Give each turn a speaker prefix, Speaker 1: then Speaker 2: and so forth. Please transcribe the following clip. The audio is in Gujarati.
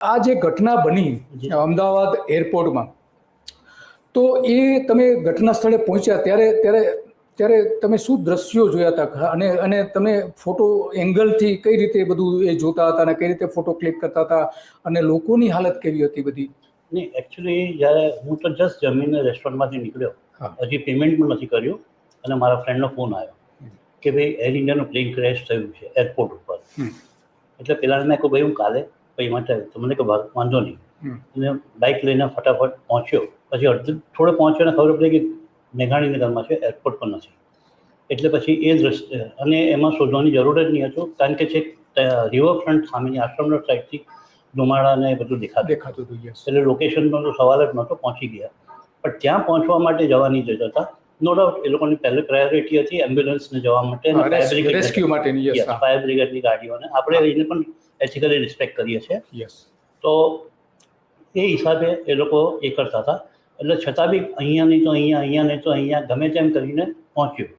Speaker 1: આ જે ઘટના બની. અમદાવાદ એરપોર્ટમાં તો એ તમે ઘટના સ્થળે પહોંચ્યા ત્યારે ત્યારે ત્યારે તમે શું દ્રશ્યો જોયા હતા અને અને તમે ફોટો એંગલથી કઈ રીતે બધું એ જોતા હતા અને કઈ રીતે ફોટો ક્લિક કરતા હતા અને લોકોની હાલત કેવી હતી બધી
Speaker 2: નહીં એકચ્યુઅલી જ્યારે હું તો જસ્ટ જમીને રેસ્ટોરન્ટમાંથી નીકળ્યો. હજી પેમેન્ટ પણ નથી કર્યું અને મારા ફ્રેન્ડનો ફોન આવ્યો કે ભાઈ એર ઇન્ડિયાનું પ્લેન ક્રેશ થયું છે એરપોર્ટ ઉપર. એટલે પેલા મેં કહ્યું ભાઈ હું કાલે પછી માટે તો મને કે વાંધો નહીં. અને બાઇક લઈને ફટાફટ પહોંચ્યો. પછી અડધો થોડો પહોંચ્યો ને ખબર પડી કે મેઘાણીનગરમાં છે એરપોર્ટ પણ નથી. એટલે પછી એ દ્રશ્ય અને એમાં શોધવાની જરૂર જ નહીં હતું કારણ કે છેક રિવરફ્રન્ટ સામેની આશ્રમનો સાઈડથી ધુમાડા ને બધું દેખાતું.
Speaker 1: દેખાતું હતું
Speaker 2: એટલે લોકેશનનો તો સવાલ જ નહોતો પહોંચી ગયા. પણ ત્યાં પહોંચવા માટે જવાની જરૂર હતા નો ડાઉટ એ લોકોની પહેલી પ્રાયોરિટી હતી એમ્બ્યુલન્સને જવા માટે
Speaker 1: રેસ્ક્યુ માટેની
Speaker 2: ફાયર બ્રિગેડની ગાડીઓને. આપણે એને પણ એથિકલી રિસ્પેક્ટ કરીએ છીએ.
Speaker 1: યસ
Speaker 2: તો એ હિસાબે એ લોકો એ કરતા હતા. એટલે છતાં બી અહીંયા નહીં તો અહીંયા અહીંયા નહીં તો અહીંયા ગમે તેમ કરીને પહોંચ્યો.